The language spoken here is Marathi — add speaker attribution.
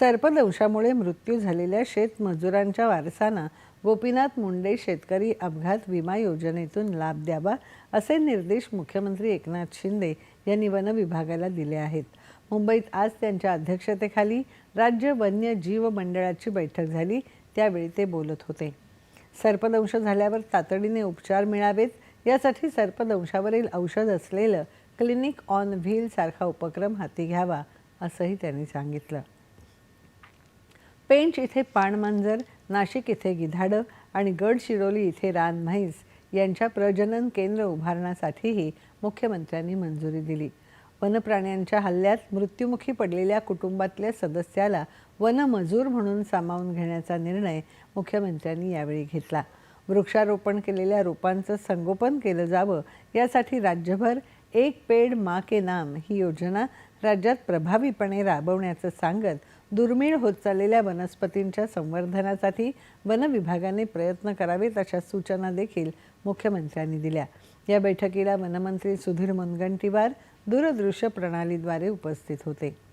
Speaker 1: सर्पदंशामुळे मृत्यू झालेल्या शेतमजुरांच्या वारसांना गोपीनाथ मुंडे शेतकरी अपघात विमा योजनेतून लाभ द्यावा असे निर्देश मुख्यमंत्री एकनाथ शिंदे यांनी वन विभागाला दिले आहेत. मुंबईत आज त्यांच्या अध्यक्षतेखाली राज्य वन्य जीव मंडळाची बैठक झाली. त्यावेळी ते बोलत होते. सर्पदंश झाल्यावर तातडीने उपचार मिळावेत. यासाठी सर्पदंशावरील औषध असलेलं क्लिनिक ऑन व्हील सारखा उपक्रम हाती घ्यावा असंही त्यांनी सांगितलं. पेंच इथे पाणमांजर नाशिक इथे गिधाडं आणि गडचिरोली इथे रान म्हैस यांच्या प्रजनन केंद्र उभारण्यासाठीही मुख्यमंत्र्यांनी मंजुरी दिली. वनप्राण्यांच्या हल्ल्यात मृत्युमुखी पडलेल्या कुटुंबातल्या सदस्याला वनमजूर म्हणून सामावून घेण्याचा निर्णय मुख्यमंत्र्यांनी यावेळी घेतला. वृक्षारोपण केलेल्या रोपांचं संगोपन केलं जावं यासाठी राज्यभर एक पेड मा के नाम ही योजना राज्यात प्रभावीपणे राबवण्याचं सांगत दुर्मिळ होत चाललेल्या वनस्पतींच्या संवर्धनासाठी वनविभागाने प्रयत्न करावेत अशा सूचना देखील मुख्यमंत्र्यांनी दिल्या. या बैठकीला वनमंत्री सुधीर मुनगंटीवार दूरदृश्य प्रणालीद्वारे उपस्थित होते.